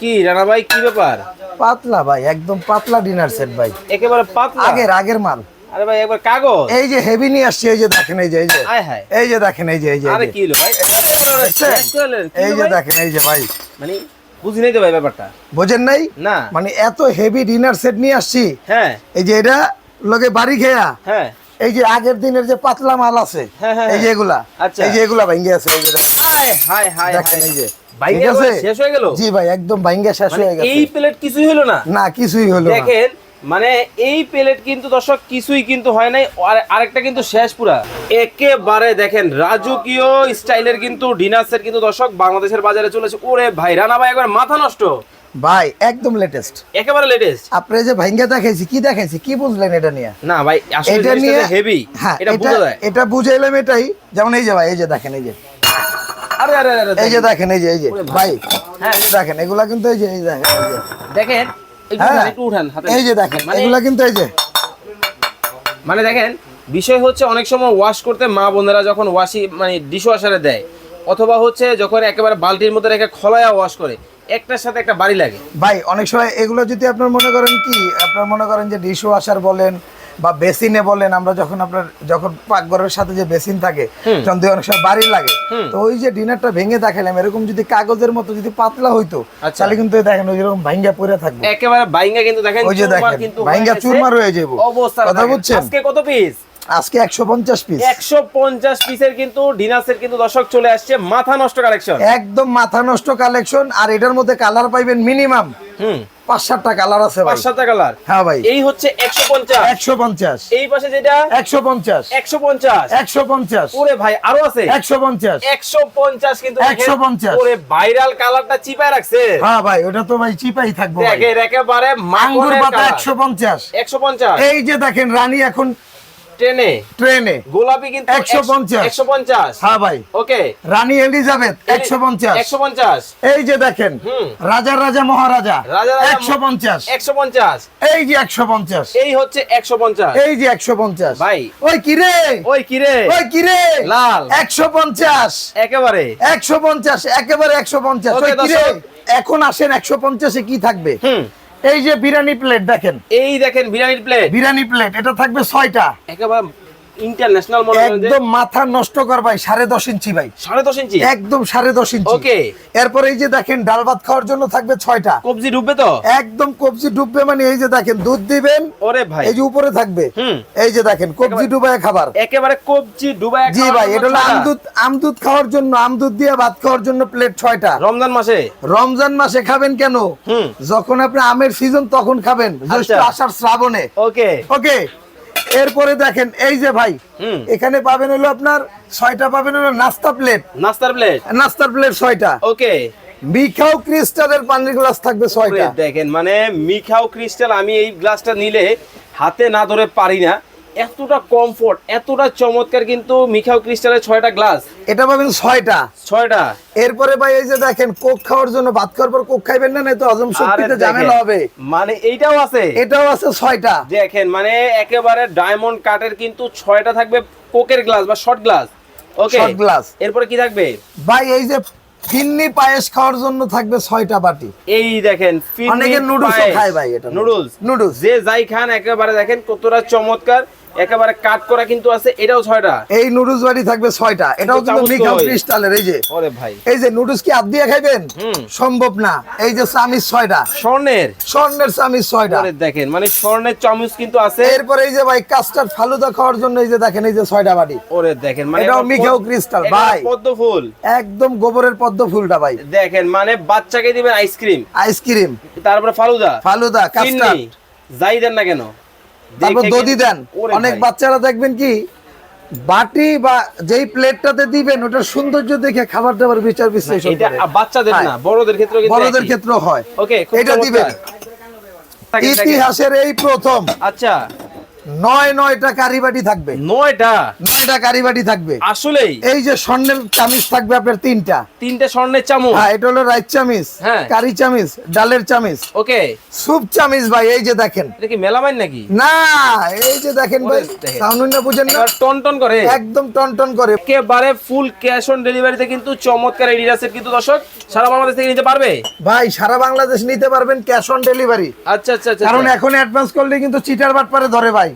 কি রানা ভাই কি ব্যাপার? পাতলা ভাই একদম পাতলা ডিনার সেট ভাই। একেবারে পাতলা? আগের আগের মাল। আরে ভাই একবার কাগজ? এই যে হেভি নিয়ে আসছে এই যে দেখেন এই যে এই যে। হায় এই যে দেখেন এই যে এই যে আরে। কি হলো ভাই? এই যে দেখেন এই যে ভাই। মানে বুঝি নাই তো ভাই ব্যাপারটা? বোঝেন নাই? না। মানে এত হেভি ডিনার সেট নিয়ে আসছি। হ্যাঁ। এই যে এটা লগে বাড়ি খেয়া। হ্যাঁ। এই যে আগের দিনের যে পাতলা মাল আছে হ্যাঁ, হ্যাঁ, এই যে এগুলা আচ্ছা। এই যে এগুলা ভাঙ্গে আছে এই যে দেখেন। হায় হায় হায় দেখেন এই যে। শেষ হয়ে গেল? জি ভাই একদম ভাঙ্গে শেষ মানে হয়ে গেছে। এই প্লেট কিছুই হলো না? না কিছুই হলো না। দেখেন মানে এই প্লেট কিন্তু দর্শক কিছুই কিন্তু হয় নাই আর- আরেকটা কিন্তু শেষ পুরা। একেবারে দেখেন রাজকীয় স্টাইলের কিন্তু ডিনার সেট কিন্তু দর্শক বাংলাদেশের বাজারে চলেছে ওরে ভাই রানা ভাই একবার মাথা নষ্ট। ভাই একদম লেটেস্ট একেবারে লেটেস্ট আপনি যে ভাঙ্গে দেখাইছি কি দেখাইছি? কি বুঝলেন এটা নিয়ে? না ভাই আসলে এটা নিয়ে হেভি হ্যাঁ এটা বোঝা যায়। এটা বুঝাইলাম এটাই। যেমন এই যে ভাই এই যে দেখেন এই যে। আরে আরে আরে এই যে দেখেন। এই যে এই যে। ভাই হ্যাঁ। এই যে দেখেন এগুলা কিন্তু এই যে এই যে দেখেন, এই যে। দেখেন একটু হ্যাঁ। উঠান, হাতে। এই যে দেখেন মানে এগুলা কিন্তু এই যে। মানে দেখেন বিষয় হচ্ছে অনেক সময় ওয়াশ করতে মা বোনেরা যখন ওয়াশি মানে ডিশ ওয়াশারে দেয় অথবা হচ্ছে যখন একেবারে বালতির মধ্যে রেখে খলায়া ওয়াশ করে একটার সাথে একটা বাড়ি লাগে ভাই অনেক সময় এগুলো যদি আপনার মনে করেন কি আপনার মনে করেন যে ডিশ ওয়াশার বলেন বা বেসিনে বলেন আমরা যখন আপনার যখন পাকঘরের সাথে যে বেসিন থাকে তখন দিয়ে অনেক সময় বাড়ি লাগে তো ওই যে ডিনারটা ভেঙে দেখালাম এরকম যদি কাগজের মতো যদি পাতলা হইতো আচ্ছা। তাহলে কিন্তু দেখেন ওই রকম ভাঙ্গা পড়ে থাকবে একেবারে বাইঙ্গা কিন্তু দেখেন ওই যে দেখেন, গেছে। চুরমার হয়ে যাব। অবস্থা কথা বুঝছেন? আজকে কত পিস আজকে একশো পঞ্চাশ পিস একশো পঞ্চাশ পিসের কিন্তু ডিনার সেট কিন্তু দর্শক চলে আসছে মাথা নষ্ট কালেকশন একদম মাথা নষ্ট কালেকশন আর এটার মধ্যে কালার পাইবেন মিনিমাম হুম। পাঁচ সাতটা কালার আছে ভাই। পাঁচ সাতটা কালার হ্যাঁ ভাই। এই হচ্ছে একশো পঞ্চাশ। একশো পঞ্চাশ। এই পাশে যেটা? একশো পঞ্চাশ। একশো পঞ্চাশ। একশো পঞ্চাশ। ওরে ভাই আরও আছে? একশো পঞ্চাশ। একশো পঞ্চাশ কিন্তু দেখেন। 150 ওরে ভাইরাল কালারটা চিপায় রাখছে। হ্যাঁ ভাই ওটা তো ভাই চিপাই থাকব একেবারে মাখনের পাতা একশো পঞ্চাশ। একশো পঞ্চাশ। এই যে দেখেন রানী এখন ট্রেনে ট্রেনে গোলাপি কিন্তু 150 একশো পঞ্চাশ হ্যাঁ ভাই ওকে রানী এলিজাবেথ একশো পঞ্চাশ একশো পঞ্চাশ এই যে দেখেন রাজা মহারাজা রাজা রাজা একশো পঞ্চাশ একশো পঞ্চাশ এই যে একশো পঞ্চাশ এই হচ্ছে একশো পঞ্চাশ এই যে একশো পঞ্চাশ ভাই। ওই ওই কিরে ওই কিরে লাল। একশো পঞ্চাশ একেবারে একশো পঞ্চাশ একেবারে একশো পঞ্চাশ Okay, ওই কিরে দর্শক। এখন আসেন একশো পঞ্চাশে কি থাকবে হুম এই যে বিরিয়ানি প্লেট দেখেন। এই দেখেন বিরিয়ানির প্লেট বিরিয়ানি প্লেট এটা থাকবে ছয়টা। একেবারে ইন্টারন্যাশনাল একদম মাথা নষ্ট কর ভাই সাড়ে দশ ইঞ্চি ভাই। সাড়ে দশ ইঞ্চি? একদম সাড়ে দশ ইঞ্চি। Okay. এরপর এই যে দেখেন ডাল ভাত খাওয়ার জন্য থাকবে ছয়টা। কবজি ডুববে তো? একদম কবজি ডুববে মানে এই যে দেখেন দুধ দিবেন ওরে ভাই। এই যে উপরে থাকবে। হুম। এই যে দেখেন কবজি ডুবায় খাবার। একেবারে কবজি জি ভাই এটা হলো আমদুধ আমদুধ খাওয়ার জন্য আমদুধ দিয়ে ভাত খাওয়ার জন্য প্লেট ছয়টা। রমজান মাসে? রমজান মাসে খাবেন কেন? হুম। যখন আপনি আমের সিজন তখন খাবেন। জ্যৈষ্ঠ আচ্ছা। আষাঢ় শ্রাবণে। ওকে। ওকে? এরপরে দেখেন এই যে ভাই। এখানে পাবেন হলো আপনার ছয়টা পাবেন হলো নাস্তা প্লেট। নাস্তার প্লেট? নাস্তার প্লেট ছয়টা। ওকে। মিখাও ক্রিস্টালের পানির গ্লাস থাকবে ছয়টা। দেখেন মানে মিখাও ক্রিস্টাল আমি এই গ্লাসটা নিলে হাতে না ধরে পারি না। এতটা কমফোর্ট এতটা চমৎকার কিন্তু মিখাও ক্রিস্টালের ছয়টা গ্লাস এটা পাবেন ছয়টা। ছয়টা? এরপরে ভাই এই যে দেখেন কোক খাওয়ার জন্য ভাত খাওয়ার পর কোক খাইবেন না তো হজম শক্তিতে ঝামেলা হবে। মানে এইটাও আছে? এটাও আছে ছয়টা। দেখেন মানে একেবারে ডায়মন্ড কাটের কিন্তু ছয়টা থাকবে কোকের গ্লাস বা short glass okay Short glass। এরপরে কি থাকবে? ভাই এই যে ফিন্নি পায়েস খাওয়ার জন্য থাকবে ছয়টা বাটি। এই দেখেন অনেকে নুডলস খায় ভাই এটা। নুডলস নুডলস যে যাই খান একেবারে দেখেন কতটা চমৎকার। একেবারে কাট করা কিন্তু আছে এটাও ছয়টা। এই নুডলস বাটি থাকবে ছয়টা। এটাও কিন্তু দই। ক্রিস্টালের এই যে। ওরে ভাই। এই যে নুডলস কি হাত দিয়ে খাইবেন? সম্ভব না। এই যে চামিচ ছয়টা। স্বর্ণের? স্বর্ণের চামিচ ছয়টা। ওরে দেখেন মানে স্বর্ণের চামচ কিন্তু আছে। এরপরে এই যে ভাই কাস্টার্ড ফালুদা খাওয়ার জন্য এই যে দেখেন এই যে ছয়টা বাটি। ওরে দেখেন মানে এটাও মিখাও ক্রিস্টাল, ভাই। পদ্ম ফুল। একদম গোবরের পদ্ম ফুলটা ভাই। দেখেন মানে বাচ্চাকে দিবেন আইসক্রিম আইসক্রিম তারপরে ফালুদা। ফালুদা কাস্টার্ড যাই দেন না কেন। তারপর দধি দেন। অনেক বাচ্চারা দেখবেন কি বাটি বা যেই প্লেটটাতে দিবেন ওটার সৌন্দর্য দেখে খাবার দাবার বিচার বিশ্লেষণ এটা বাচ্চাদের হ্যাঁ। না বড়দের ক্ষেত্রে বড়দের। ক্ষেত্রে হয়। ওকে এটা দিবেন। ইতিহাসের এই প্রথম। আচ্ছা। নয় নয়টা কারিবাটি থাকবে। নয়টা? নয়টা কারিবাটি থাকবে। আসলেই? এই যে স্বর্ণের চামিচ থাকবে আপনার তিনটা। তিনটে স্বর্ণের চামচ? হ্যাঁ এটা হলো রাইস চামিচ হ্যাঁ। কারি চামিচ ডালের চামিচ। ওকে। স্যুপ চামিচ ভাই এই যে দেখেন। এটা কি মেলামাইন নাকি? না এই যে দেখেন ভাই ওরে দেখেন। সাউন্ড না বুঝেন না? টন টন করে। একদম টন টন করে। একেবারে ফুল ক্যাশ অন ডেলিভারিতে কিন্তু চমৎকার ডিনার সেট কিন্তু দর্শক সারা বাংলাদেশ থেকে নিতে পারবে? ভাই সারা বাংলাদেশ নিতে পারবেন ক্যাশ অন ডেলিভারি আচ্ছা আচ্ছা আচ্ছা কারণ আচ্ছা। এখন অ্যাডভান্স করলে কিন্তু চিটার বাট পারে ধরে ভাই।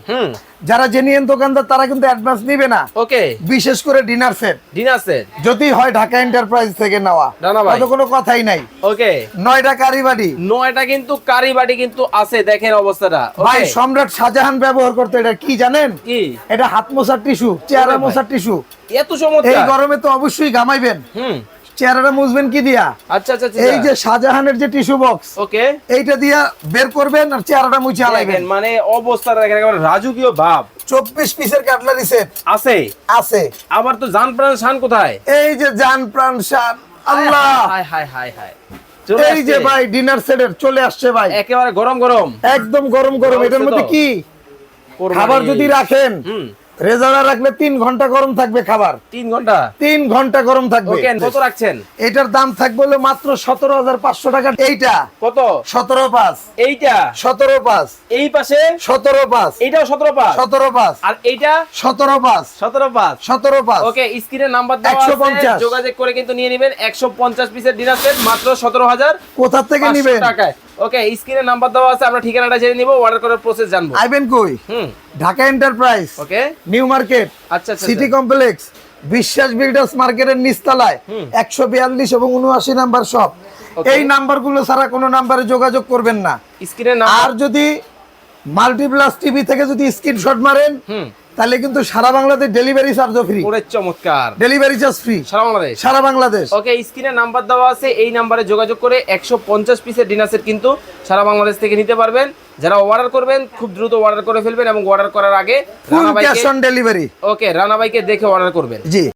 যারা জেনিয়েন দোকানদার তারা কিন্তু অ্যাডভান্স নিবে না। ওকে। বিশেষ করে ডিনার সেট ডিনার সেট যদি হয় ঢাকা এন্টারপ্রাইজ থেকে নেওয়া। তাতে কোনো কথাই নাই। ওকে। নয়টা কারিবাড়ি। নয়টা কিন্তু কারিবাড়ি কিন্তু আছে দেখেন অবস্থাটা। ভাই সম্রাট শাহজাহান ব্যবহার করতে এটা কি জানেন? কি? এটা হাত মোছার টিস্যু চেহারা মোছার টিস্যু। এত এই গরমে তো অবশ্যই ঘামাইবেন। হুম। চেহারাটা মুছবেন কি দিয়া? আচ্ছা আচ্ছা আচ্ছা। এই যে শাহজাহানের যে টিস্যু বক্স ওকে। এইটা দিয়া বের করবেন আর চেহারাটা মুছে আলাইবেন। মানে অবস্থা দেখেন একেবারে রাজকীয় ভাব। চব্বিশ পিসের কাটলারি সেট আছে? আছে। আবার তো জান প্রাণ শান কোথায়? এই যে জান প্রাণ শান আল্লাহ! হায় হায় হায় চলে এই যে ভাই ডিনার সেটের চলে আসছে ভাই। একেবারে গরম গরম। একদম গরম গরম এটার মধ্যে কি। খাবার যদি রাখেন হুম। রেজারা রাখলে তিন ঘণ্টা গরম থাকবে খাবার। তিন ঘণ্টা? তিন ঘণ্টা গরম থাকবে। কত রাখছেন? এটার দাম থাকবে হলো মাত্র সতেরো হাজার পাঁচশো টাকা। এইটা? কত? সতেরো পাঁচ। এইটা? সতেরো পাঁচ। এই পাশে? সতেরো পাঁচ। এইটাও সতেরো পাঁচ? সতেরো পাঁচ। আর এইটা? সতেরো পাঁচ। সতেরো পাঁচ। সতেরো পাঁচ। ওকে স্ক্রিনের নাম্বার 150 আছে। যোগাযোগ করে কিন্তু নিয়ে নেবেন। একশো পঞ্চাশ পিসের ডিনার সেট মাত্র সতেরো হাজার কোথা থেকে নিবেন? টাকায়। ওকে স্ক্রিনের নাম্বার দেওয়া আছে আমরা ঠিকানাটা জেনে নিব অর্ডার করার প্রসেস জানব। আইবেন কই? হুম। Dhaka enterprise okay new market আচ্ছা আচ্ছা সিটি কমপ্লেক্স বিশ্বাস বিল্ডার্স মার্কেটের নিচতলায় একশো বিয়াল্লিশ এবং উনআশি নাম্বার শপ এই নাম্বারগুলো ছাড়া কোনো নাম্বারে যোগাযোগ করবেন না। স্ক্রিনের আর যদি মাল্টিপ্লাস টিভি থেকে যদি স্ক্রিনশট মারেন তাহলে কিন্তু সারা বাংলাদেশ ডেলিভারি চার্জও ফ্রি ওরে চমৎকার। ডেলিভারি চার্জ ফ্রি সারা বাংলাদেশ? সারা বাংলাদেশ। ওকে স্ক্রিনে নাম্বার দেওয়া আছে এই নাম্বারে যোগাযোগ করে একশো পঞ্চাশ পিসের ডিনার সেট কিন্তু সারা বাংলাদেশ থেকে নিতে পারবেন। যারা অর্ডার করবেন খুব দ্রুত অর্ডার করে ফেলবেন এবং অর্ডার করার আগে ফুল Rana cash on delivery okay Rana ভাইকে দেখে অর্ডার করবেন। জি।